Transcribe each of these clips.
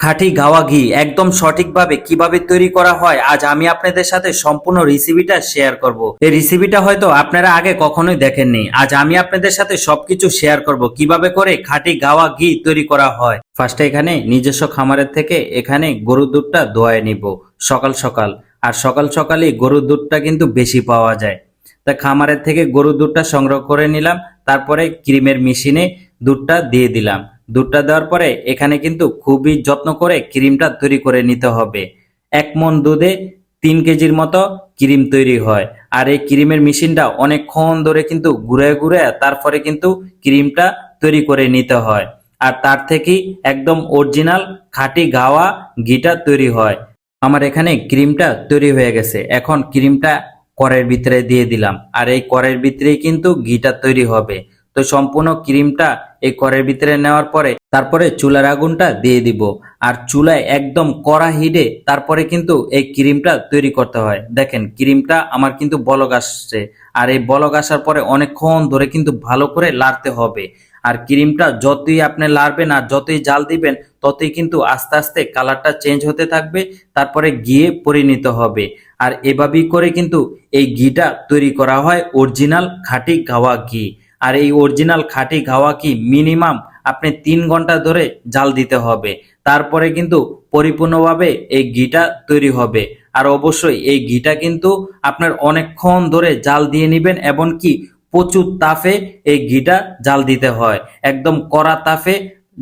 খাঁটি গাওয়া ঘি। একদম সঠিকভাবে কীভাবে তৈরি করা হয়, আজ আমি আপনাদের সাথে সম্পূর্ণ রেসিপিটা শেয়ার করব। এই রেসিপিটা হয়তো আপনারা আগে কখনোই দেখেননি। আজ আমি আপনাদের সাথে সবকিছু শেয়ার করব, কীভাবে করে খাঁটি গাওয়া ঘি তৈরি করা হয়। ফার্স্টে এখানে নিজস্ব খামারের থেকে এখানে গরুর দুধটা দোয়ায় নিব, সকাল সকাল। আর সকাল সকালে গরুর দুধটা কিন্তু বেশি পাওয়া যায়। তা খামারের থেকে গরুর দুধটা সংগ্রহ করে নিলাম, তারপরে ক্রিমের মেশিনে দুধটা দিয়ে দিলাম। দুধটা দেওয়ার পরে এখানে কিন্তু খুবই যত্ন করে ক্রিমটা তৈরি করে নিতে হবে। এক মন দুধে তিন কেজির মতো ক্রিম তৈরি হয়। আর এই ক্রিমের মেশিনটা অনেকক্ষণ ধরে কিন্তু ঘুরে ঘুরে তারপরে কিন্তু ক্রিমটা তৈরি করে নিতে হয়। আর তার থেকেই একদম অরিজিনাল খাঁটি গাওয়া ঘিটা তৈরি হয়। আমার এখানে ক্রিমটা তৈরি হয়ে গেছে। এখন ক্রিমটা কড়াইয়ের ভিতরে দিয়ে দিলাম। আর এই কড়াইয়ের ভিতরেই কিন্তু ঘিটা তৈরি হবে। তো সম্পূর্ণ ক্রিমটা এই কড়াইয়ের ভিতরে নেওয়ার পরে তারপরে চুলার আগুনটা দিয়ে দিব। আর চুলায় একদম কড়া হিডে তারপরে কিন্তু এই ক্রিমটা তৈরি করতে হয়। দেখেন, ক্রিমটা আমার কিন্তু বলক আসছে। আর এই বলক আসার পরে অনেকক্ষণ ধরে কিন্তু ভালো করে লাড়তে হবে। আর ক্রিমটা যতই আপনি লাড়বেন আর যতই জাল দিবেন, ততই কিন্তু আস্তে আস্তে কালারটা চেঞ্জ হতে থাকবে, তারপরে গিয়ে পরিণত হবে। আর এভাবেই করে কিন্তু এই ঘিটা তৈরি করা হয়, অরিজিনাল খাঁটি গাওয়া ঘি। আর এই অরিজিনাল খাঁটি গাওয়া কি মিনিমাম আপনি তিন ঘণ্টা ধরে জাল দিতে হবে। তারপরে কিন্তু পরিপূর্ণভাবে এই ঘিটা তৈরি হবে। আর অবশ্যই এই ঘিটা কিন্তু আপনার অনেকক্ষণ ধরে জাল দিয়ে নেবেন এমনকি প্রচুর তাফে এই ঘিটা জাল দিতে হয়। একদম কড়া তাপে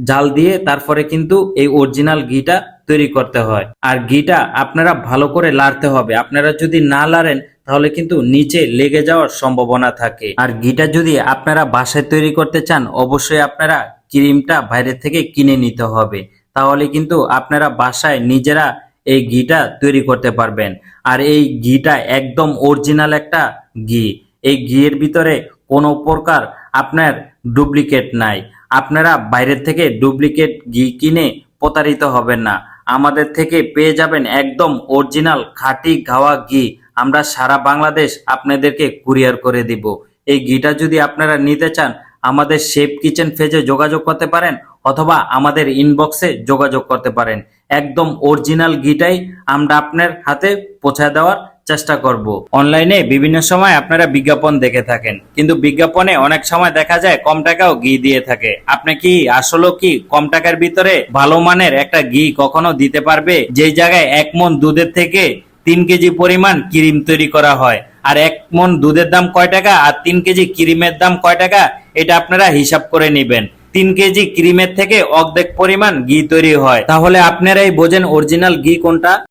জাল দিয়ে তারপরে কিন্তু এই অরিজিনাল ঘিটা তৈরি করতে হয়। আর ঘিটা আপনারা ভালো করে লাড়তে হবে। আপনারা যদি না লাড়েন, তাহলে কিন্তু নিচে লেগে যাওয়ার সম্ভাবনা থাকে। আর ঘিটা যদি আপনারা বাসায় তৈরি করতে চান, অবশ্যই আপনারা ক্রিমটা বাইরে থেকে কিনে নিতে হবে। তাহলে কিন্তু আপনারা বাসায় নিজেরা এই ঘিটা তৈরি করতে পারবেন। আর এই ঘিটা একদম অরিজিনাল একটা ঘি। এই ঘিয়ের ভিতরে কোনো প্রকার আপনার ডুপ্লিকেট নাই। আপনারা বাইরের থেকে ডুপ্লিকেট ঘি কিনে প্রতারিত হবেন না। আমাদের থেকে পেয়ে যাবেন একদম অরিজিনাল খাঁটি গাওয়া ঘি। আমরা সারা বাংলাদেশ আপনাদেরকে কুরিয়ার করে দিব। এই ঘিটা যদি আপনারা নিতে চান, আমাদের শেপ কিচেন ফেজে যোগাযোগ করতে পারেন অথবা আমাদের ইনবক্সে যোগাযোগ করতে পারেন। একদম অরিজিনাল ঘিটাই আমরা আপনার হাতে পৌঁছে দেওয়ার চেষ্টা করব। অনলাইনে বিভিন্ন সময় আপনারা বিজ্ঞাপন দেখে থাকেন, কিন্তু বিজ্ঞাপনে অনেক সময় দেখা যায় কম টাকাও ঘি দিয়ে থাকে। আপনি কি আসলে কি কম টাকার ভিতরে ভালো মানের একটা ঘি কখনো দিতে পারবে? যেই জায়গায় এক মন দুধের থেকে তিন কেজি পরিমাণ ক্রিম তৈরি করা হয়, আর এক মন দুধের দাম কয় টাকা আর তিন কেজি ক্রিমের দাম কয় টাকা, এটা আপনারা হিসাব করে নেবেন। তিন কেজি ক্রিমের থেকে অর্ধেক পরিমাণ ঘি তৈরি হয়। তাহলে আপনারাই বোঝেন অরিজিনাল ঘি কোনটা?